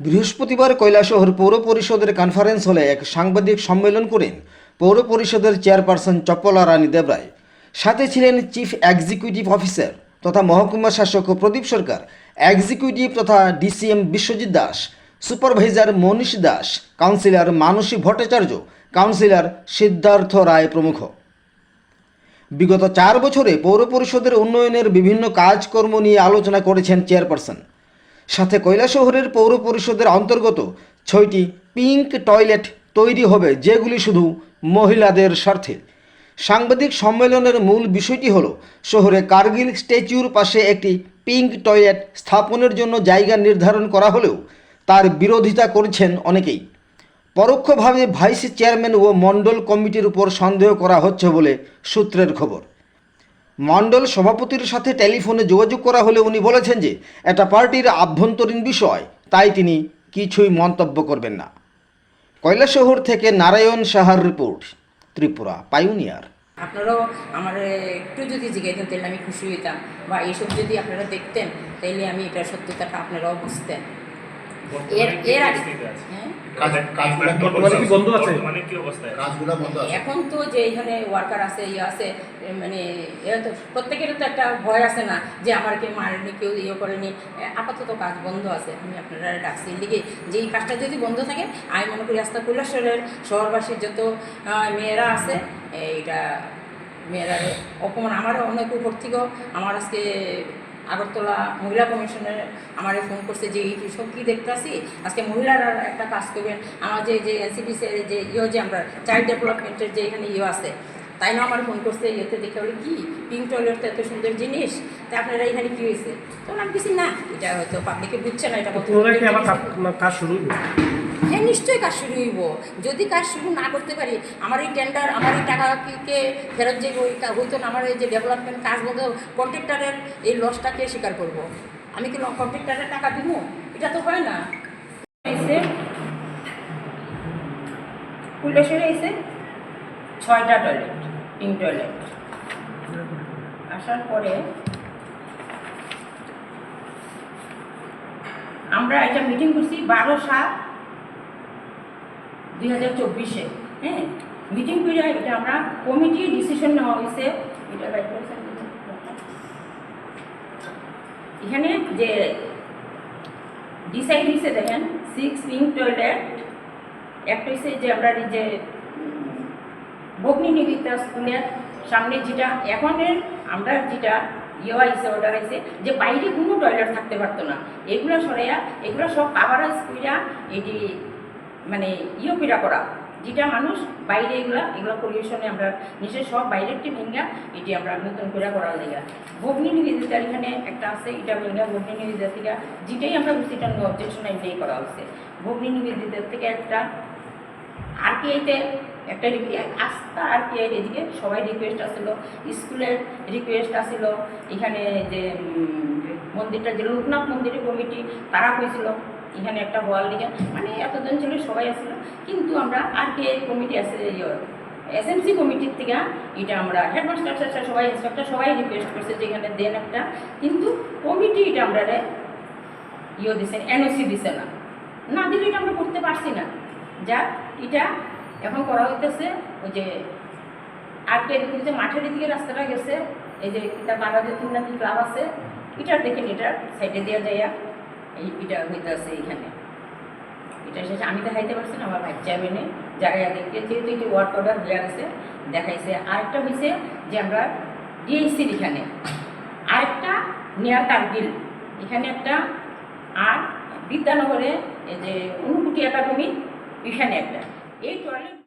বৃহস্পতিবার কৈলাসহর পৌর পরিষদের কনফারেন্স হলে এক সাংবাদিক সম্মেলন করেন পৌর পরিষদের চেয়ারপারসন চপ্পলা রানী দেবরায়। সাথে ছিলেন চিফ এক্সিকিউটিভ অফিসার তথা মহকুমা শাসক প্রদীপ সরকার এক্সিকিউটিভ তথা DCM Biswajit Das supervisor Manish Das councillor Manasi Bhattacharya councillor Siddhartha Roy প্রমুখ। বিগত চার বছরে পৌর পরিষদের উন্নয়নের বিভিন্ন কাজকর্ম নিয়ে আলোচনা করেছেন চেয়ারপারসন সাথে কয়লা শহরের পৌর পরিষদের অন্তর্গত ছয়টি পিঙ্ক টয়লেট তৈরি হবে, যেগুলি শুধু মহিলাদের স্বার্থে। সাংবাদিক সম্মেলনের মূল বিষয়টি হলো, শহরে কার্গিল স্ট্যাচুর পাশে একটি পিঙ্ক টয়লেট স্থাপনের জন্য জায়গা নির্ধারণ করা হলেও তার বিরোধিতা করছেন অনেকেই। পরোক্ষভাবে ভাইস চেয়ারম্যান ও মণ্ডল কমিটির উপর সন্দেহ করা হচ্ছে বলে সূত্রের খবর। মণ্ডল সভাপতির সাথে টেলিফোনে যোগাযোগ করা হলে উনি বলেছেন যে, এটা পার্টির আভ্যন্তরীণ বিষয়, তাই তিনি কিছুই মন্তব্য করবেন না। কৈলাসহর থেকে নারায়ণ সাহার রিপোর্ট, ত্রিপুরা, পাইউনিয়ার। আপনারাও আমার একটু যদি জিজ্ঞাসা তাহলে আমি খুশি হইতাম। বা এইসব যদি আপনারা দেখতেন, তাইলে আমি এটার সত্যতাটা আপনারাও বুঝতেন। এর এর আগে এখন তো যে এখানে ওয়ার্কার আছে ইয়ে আছে মানে তো প্রত্যেকের তো একটা ভয় আছে না যে আমার কেউ মারেনি কেউ ইয়ে করেনি। আপাতত কাজ বন্ধ আছে আমি আপনারা ডাকছি। লিগে যে এই কাজটা যদি বন্ধ থাকে আমি মনে করি আস্তা কৈলাসরের শহরবাসীর যত মেয়েরা আছে এইটা মেয়েরা অপমান আমারও অনেক উপর থেকেও আমার আজকে আগরতলা মহিলা কমিশনের আমারে ফোন করছে যে এই সব কী দেখতে আসি আজকে মহিলারা একটা কাজ করবেন। আমার যে যে এনসিপিসি যে ইয়ে যে আমরা চাইল্ড ডেভেলপমেন্টের যে এখানে ইয়ে আছে তাই না আমার ফোন করছে ইয়েতে দেখে। বলি কি? পিঙ্ক টয়লেট তো এত সুন্দর জিনিস। তা আপনারা এখানে কী হয়েছে? তখন আমি কিছু না। এটা হয়তো পাবলিকে বুঝছে না এটা কত। কাজ- শুরু? হ্যাঁ নিশ্চয়ই কাজ শুরু হইব। যদি কাজ শুরু না করতে পারি, আমার এই টেন্ডার আমার এই টাকাকে ফেরত যে হইতো না আমার এই যে ডেভেলপমেন্ট কাজ বন্ধ কন্ট্রাক্টারের এই লসটাকে স্বীকার করব? আমি কি কন্ট্রাক্টারের টাকা দিব? এটা তো হয় না। এসে ছয়টা টয়লেট পিঙ্ক টয়লেট আসার পরে আমরা একটা মিটিং করছি, বারো সাত দুই হাজার চব্বিশে। হ্যাঁ? মিটিং করে এটা আমরা কমিটি ডিসিশন নেওয়া হয়েছে। এটা এখানে যে ডিসাইড হয়েছে, দেখেন সিক্স পিঙ্ক টয়লেট একটা হয়েছে যে আমরা যে ভগ্নী নিবেদিতা স্কুলের সামনে যেটা এখনের, আমরা যেটা ইয়ে হয়েছে অর্ডার হয়েছে, যে বাইরে কোনো টয়লেট থাকতে পারতো না। এগুলো সরাইয়া, এগুলো সব কাভারাইজ কইরা, এটি মানে ইয়ে কইরা করা। যেটা মানুষ বাইরে এগুলা, এগুলো পরিবেশনে আমরা নিচে সব বাইরের টি ভেঙ্গা, এটি আমরা নতুন করে করা জায়গা ভগ্নী নিবেদিতার এখানে একটা আছে, এটা ভেঙ্গা ভগ্নী নিবেদিতা থেকে, যেটাই আমরা সেটা অবজেকশন এটাই করা হচ্ছে। ভগ্নী নিবেদিতার থেকে একটা আর কি এইতে একটা আস্থা আর কি এদিকে সবাই রিকোয়েস্ট আসছিল স্কুলের রিকোয়েস্ট আসছিল এখানে যে মন্দিরটা যে লোকনাথ মন্দিরের কমিটি, তারা কইছিল এখানে একটা হল দিকে। মানে এতজন ছিল, সবাই আসছিল। কিন্তু আমরা আর কে কমিটি আছে এসএমসি কমিটির থেকে এটা আমরা হেডমাস্টার স্যার সবাই ইন্সপেক্টর সবাই রিকোয়েস্ট করছে যে এখানে দেন একটা। কিন্তু কমিটি এটা আমরা ইয়ে দিছে এনওসি দিছে না। না দিলে এটা আমরা করতে পারছি না। যাক, এটা এখন করা হইতেছে, ওই যে আর কে যে মাঠের দিকে রাস্তাটা গেছে, এই যে এটা বাংলাদেশ নাকি ক্লাব আছে, এটার দেখেন এটার সাইডে দেওয়া যায় এই এটা হইতেছে এইখানে। এটা শেষে আমি দেখাইতে পারছি না, আমার বাচ্চা মেনে জায়গা দেখতে যেহেতু এটি ওয়ার্ক অর্ডার দেওয়া গেছে দেখাইছে। আরেকটা হয়েছে যে আমরা ডিএসসির এখানে আরেকটা নিয়ার কার্গিল এখানে একটা আর বিদ্যানগরে এই যে অনুকুটি একাডেমি, এখানে একটা। এই টয়লেট